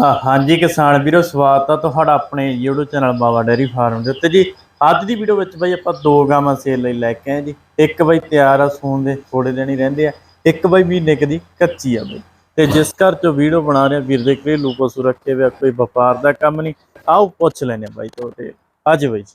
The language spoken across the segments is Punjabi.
ਹਾਂ, ਹਾਂਜੀ ਕਿਸਾਨ ਵੀਰੋ ਸਵਾਗਤ ਆ ਤੁਹਾਡਾ ਆਪਣੇ YouTube channel Baba dairy farm ਦੇ ਉੱਤੇ ਜੀ। ਅੱਜ ਦੀ ਵੀਡੀਓ ਵਿੱਚ ਬਾਈ ਆਪਾਂ ਦੋ ਗਾਵਾਂ ਸੇਲ ਲਈ ਲੈ ਕੇ ਆਏ ਜੀ। ਇੱਕ ਬਾਈ ਤਿਆਰ ਆ ਸੂਣ ਦੇ ਥੋੜੇ ਦਿਨ ਹੀ ਰਹਿੰਦੇ ਆ। ਇੱਕ ਬਾਈ ਮਹੀਨੇ ਕੁ ਦੀ ਕੱਚੀ ਆ ਬਾਈ। ਤੇ ਜਿਸ ਘਰ ਚੋਂ ਵੀਡੀਓ ਬਣਾ ਰਹੇ ਵੀਰ ਦੇ ਘਰੇਲੂ ਪਸ਼ੂ ਰੱਖੇ ਹੋਏ ਆ ਕੋਈ ਵਪਾਰ ਦਾ ਕੰਮ ਨਹੀਂ। ਆਓ ਪੁੱਛ ਲੈਨੇ ਆ ਬਾਈ ਤੁਹਾਡੇ। ਅੱਜ ਬਾਈ ਜੀ।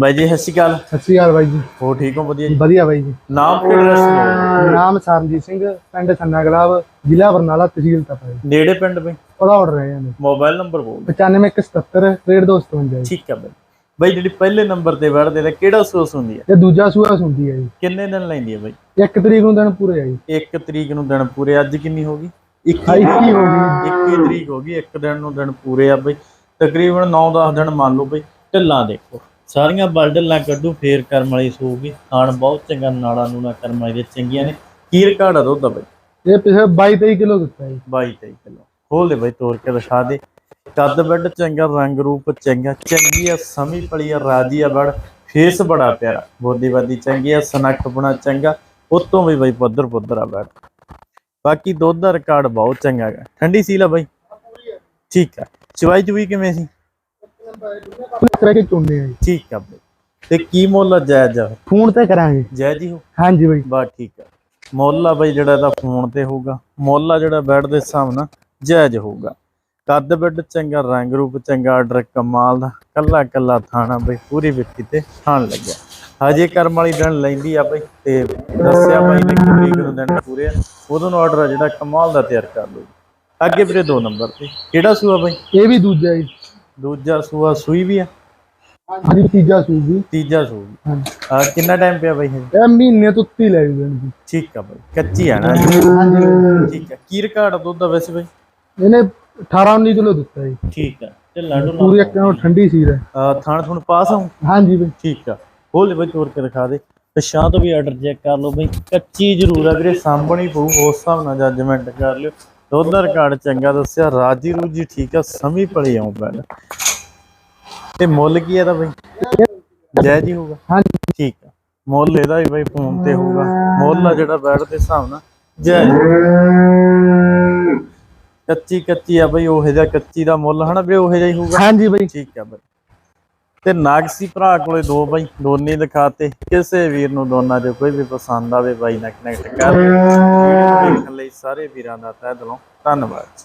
ਬਾਈ ਜੀ ਸਤਿ ਸ਼੍ਰੀ ਅਕਾਲ। ਸਤਿ ਸ਼੍ਰੀ ਅਕਾਲ ਬਾਈ ਜੀ। ਹੋ ਠੀਕ ਹੋ? ਵਧੀਆ ਜੀ। ਵਧੀਆ ਬਾਈ ਜੀ। ਨਾਮ ਲਓ ਨਾਮ ਸਰਨਜੀਤ ਸਿੰਘ ਪਿੰਡ ਸੰਨਾ ਗਲਾਬ ਜ਼ਿਲ੍ਹਾ ਬਰਨਾਲਾ ਤਹਿਸੀਲ ਤਪਾ ਜੀ। ਨੇੜੇ ਪਿੰਡ ਬਈ? ਉਹਦਾ ਆਰਡਰ ਹੈ ਜਾਂਦੇ ਮੋਬਾਈਲ ਨੰਬਰ ਬੋਲ 9577 6257 ਜੀ। ਠੀਕ ਆ ਬਈ। ਬਈ ਜਿਹੜੀ ਪਹਿਲੇ ਨੰਬਰ ਤੇ ਵੜਦੇ ਤਾਂ ਕਿਹੜਾ ਸੋਸ ਹੁੰਦੀ ਹੈ? ਤੇ ਦੂਜਾ ਸੂਆ ਸੁਣਦੀ ਹੈ ਜੀ। ਕਿੰਨੇ ਦਿਨ ਲੈਂਦੀ ਹੈ ਬਈ? ਇੱਕ ਤਰੀਕ ਨੂੰ ਦਿਨ ਪੂਰੇ ਆ ਜੀ। 1 ਤਰੀਕ ਨੂੰ ਦਿਨ ਪੂਰੇ। ਅੱਜ ਕਿੰਨੀ ਹੋ ਗਈ? 21 ਆ 21 ਹੋ ਗਈ। 21 ਤਰੀਕ ਹੋ ਗਈ। ਇੱਕ ਦਿਨ ਨੂੰ ਦਿਨ ਪੂਰੇ ਆ ਬਈ। ਤਕਰੀਬਨ 9-10 ਦਿਨ ਮੰਨ ਲਓ ਬਈ। ਢਿੱਲਾਂ ਦੇਖੋ। ਸਾਰੀਆਂ ਬਲ ਢਿੱਲਾਂ ਕੱਢੂ ਫੇਰ ਕਰਮ ਵਾਲੀ ਸੂਗੀ। ਖਾਣ ਬਹੁਤ ਚੰਗਾ ਨਾੜਾ ਨੂਣਾ ਕਰਮ ਵਾਲੀ ਦੇ ਚੰਗੀਆਂ ਨੇ। ਕੀਰ ਘਾੜਾ ਦੁੱਧ ਆ ਬਈ। ਇਹ ਪਿਛੇ 22 23 ਕਿਲੋ ਦਿੱਤਾ ਜੀ। 22 23 ਕਿਲੋ। ਖੋਲ ਦੇ ਬਈ ਤੋੜ ਕੇ ਦਿਖਾ ਦੇ। ਕੱਦ ਬੈੱਡ ਚੰਗਾ ਰੰਗ ਰੂਪ ਚੰਗਾ ਚੰਗੀ ਆ ਸਮੀ ਪਲੀ ਆ ਰਾਜੀ ਆ ਬੜ। ਫੇਸ ਬੜਾ ਪਿਆਰਾ ਬੋਦੀ ਬਾਦੀ ਚੰਗੀ ਆ ਸਨੱਖ ਬਣਾ ਚੰਗਾ। ਉਤੋਂ ਵੀ ਬਈ ਪੱਧਰ ਪੁੱਧਰ ਆ ਬੈਠ ਬਾਕੀ ਦੁੱਧ ਦਾ ਰਿਕਾਰਡ ਬਹੁਤ ਚੰਗਾ ਹੈਗਾ। ਠੰਡੀ ਸੀਲ ਆ ਬਈ। ਠੀਕ ਆ। ਚਵਾਈ ਚੁਈ ਕਿਵੇਂ ਸੀ? ਤਰ੍ਹਾਂ ਕੇ ਚੁੰਨੇ ਆ ਜੀ। ਠੀਕ ਆ ਬਈ। ਤੇ ਕੀ ਮੁੱਲ ਆ ਜਾਇਜ਼ ਆ ਫੋਨ ਤੇ ਕਰਾਂਗੇ। ਜਾਇਜ਼ ਹੀ ਹੋ? ਹਾਂਜੀ ਬਾਈ। ਬਾ ਠੀਕ ਆ। ਮੁੱਲ ਆ ਬਈ ਜਿਹੜਾ ਇਹਦਾ ਫੋਨ ਤੇ ਹੋਊਗਾ। ਮੁੱਲ ਆ ਜਿਹੜਾ ਬੈੱਡ ਦੇ ਹਿਸਾਬ ਨਾਲ ਜਾਇਜ਼ ਹੋਊਗਾ। ਕੱਦ ਬੈੱਡ ਚੰਗਾ ਰੰਗ ਰੂਪ ਚੰਗਾ ਆਰਡਰ ਕਮਾਲ ਦਾ। ਕੱਲਾ ਕੱਲਾ ਥਾਣਾ ਬਈ ਪੂਰੀ ਵਿੱਕੀ ਤੇ ਖਾਣ ਲੱਗਿਆ। ਹਜੇ ਕਰਮ ਵਾਲੀ ਦਿਨ ਲੈਂਦੀ ਆ ਬਈ ਤੇ ਦੱਸਿਆ ਬਾਈ ਨੇ ਕਿ ਤਰੀਕ ਨੂੰ ਦਿਨ ਪੂਰੇ ਆ। ਉਦੋਂ ਨੂੰ ਆਰਡਰ ਆ ਜਿਹੜਾ ਕਮਾਲ ਦਾ ਤਿਆਰ ਕਰ ਲਓ ਅੱਗੇ ਵੀਰੇ ਦੋ ਨੰਬਰ ਤੇ। ਕਿਹੜਾ ਸੂਆ ਬਈ? ਇਹ ਵੀ ਦੂਜਾ ਜੀ। ਦੂਜਾ ਸੂਆ ਸੂਈ ਵੀ ਆ? ਹਾਂਜੀ ਤੀਜਾ ਸੂ ਜੀ ਤੀਜਾ ਹਾਂਜੀ। ਆ ਕਿੰਨਾ ਟਾਈਮ ਪਿਆ ਬਈ ਹਜੇ ਇਹ ਮਹੀਨੇ ਤੋਂ ਉੱਤੇ ਲੈ ਜੂ ਜੀ। ਠੀਕ ਆ ਬਈ ਕੱਚੀ ਆ ਨਾ? ਹਾਂਜੀ। ਠੀਕ ਆ। ਕੀ ਰਿਕਾਰਡ ਦੁੱਧ ਦਾ ਵੈਸੇ ਬਈ? ਇਹਨੇ 18 19 ਕਿਲੋ ਦਿੱਤਾ ਜੀ। ਠੀਕ ਆ। ਢਿੱਲਾ ਢੁੱਲਾ ਪੂਰੀ ਇੱਕ ਨੂੰ ਠੰਡੀ ਸੀ ਹੈ। ਅਹ ਥਾਣ ਥੁਣ ਪਾਸ ਆਉਂ ਹਾਂਜੀ ਬਾਈ। ਠੀਕ ਆ। ਹੋਲੇ ਬਈ ਤੋੜ ਕੇ ਦਿਖਾ ਦੇ। ਪਛਾਂ ਤੋਂ ਵੀ ਆਰਡਰ ਚੈੱਕ ਕਰ ਲਓ ਬਈ। ਕੱਚੀ ਜ਼ਰੂਰ ਆ ਵੀਰੇ ਸਾਂਭਣੀ ਪਊ ਉਸ ਹਿਸਾਬ ਨਾਲ ਜੱਜਮੈਂਟ ਕਰ ਲਿਓ। ਦੁੱਧ ਦਾ ਰਿਕਾਰਡ ਚੰਗਾ ਦੱਸਿਆ ਰਾਜੀ ਰੂਜੀ ਠੀਕ ਆ ਸਮੀ ਪੜੀ ਆਉਂ ਪੈਣ ਤੇ ਮੁੱਲ ਕੀ ਇਹਦਾ ਬਈ? ਜੈ ਜੀ ਹੋਊਗਾ? ਹਾਂਜੀ। ਠੀਕ ਆ। ਮੁੱਲ ਇਹਦਾ ਵੀ ਬਈ ਫੋਨ ਤੇ ਹੋਊਗਾ। ਮੁੱਲ ਆ ਜਿਹੜਾ ਬੈਠ ਦੇ ਹਿਸਾਬ ਨਾਲ। ਜੈ। ਕੱਚੀ ਕੱਚੀ ਆ ਬਈ ਉਹੇ ਜਿਹਾ ਕੱਚੀ ਦਾ ਮੁੱਲ ਹਨਾ ਵੀਰੇ ਉਹੇ ਜਿਹਾ ਹੀ ਹੋਊਗਾ। ਹਾਂਜੀ ਬਾਈ। ਠੀਕ ਆ ਬਈ। ਤੇ ਨਾਗਸੀ ਭਰਾ ਕੋਲੇ ਦੋ ਬਾਈ, ਦੋਨੇ ਦਿਖਾਤੇ। ਕਿਸੇ ਵੀਰ ਨੂੰ ਦੋਨਾਂ ਦੇ ਕੋਈ ਵੀ ਪਸੰਦ ਆਵੇ ਬਾਈ ਨਾਲ ਕਨੈਕਟ ਕਰ ਦੇਖਣ ਲਈ ਸਾਰੇ ਵੀਰਾਂ ਦਾ ਤਹਿ ਦਿਲੋਂ ਧੰਨਵਾਦ।